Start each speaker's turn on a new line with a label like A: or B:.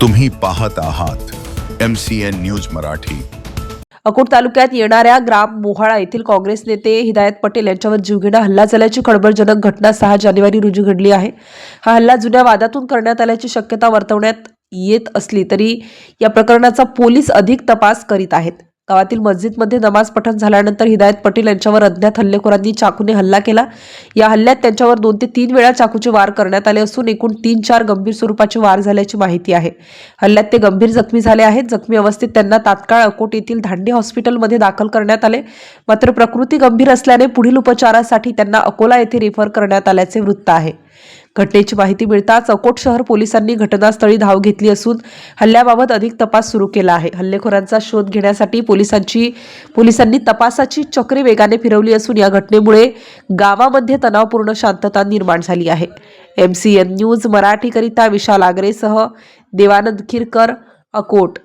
A: तुम्ही पाहत आहात M C N news Marathi.
B: Akot तालुक्यात येणाऱ्या ग्राम मोहाळा येथील काँग्रेस नेते हिदायत पटेल यांच्यावर जीवघेणा हल्ला झाल्याची खळबळजनक घटना सहा जानेवारी रोजी घडली आहे. हा हल्ला जुन्या वादातून करण्यात आल्याची शक्यता वर्तवण्यात येत असली तरी या प्रकरणाचा पोलीस अधिक तपास करीत आहेत. गावातील मस्जिदमध्ये नमाज पठण झाल्यानंतर हिदायत पटेल यांच्यावर अज्ञात हल्लेखोरांनी चाकूने हल्ला केला. या हल्ल्यात त्यांच्यावर दोन ते तीन वेळा चाकूचे वार करण्यात आले असून एकूण तीन चार गंभीर स्वरूपाचे वार झाल्याची माहिती आहे. हल्ल्यात ते गंभीर जखमी झाले आहेत. जखमी अवस्थेत त्यांना तात्काळ अकोट येथील धांडे हॉस्पिटलमध्ये दाखल करण्यात आले. मात्र प्रकृती गंभीर असल्याने पुढील उपचारासाठी त्यांना अकोला येथे रेफर करण्यात आल्याचे वृत्त आहे. घटनेची माहिती मिळताच अकोट शहर पोलिसांनी घटनास्थळी धाव घेतली असून हल्ल्याबाबत अधिक तपास सुरू केला आहे. हल्लेखोरांचा शोध घेण्यासाठी पोलिसांची पोलिसांनी तपासाची चक्री वेगाने फिरवली असून या घटनेमुळे गावामध्ये तणावपूर्ण शांतता निर्माण झाली आहे. एम सी एन न्यूज मराठीकरिता विशाल आगरेसह देवानंद खिरकर अकोट.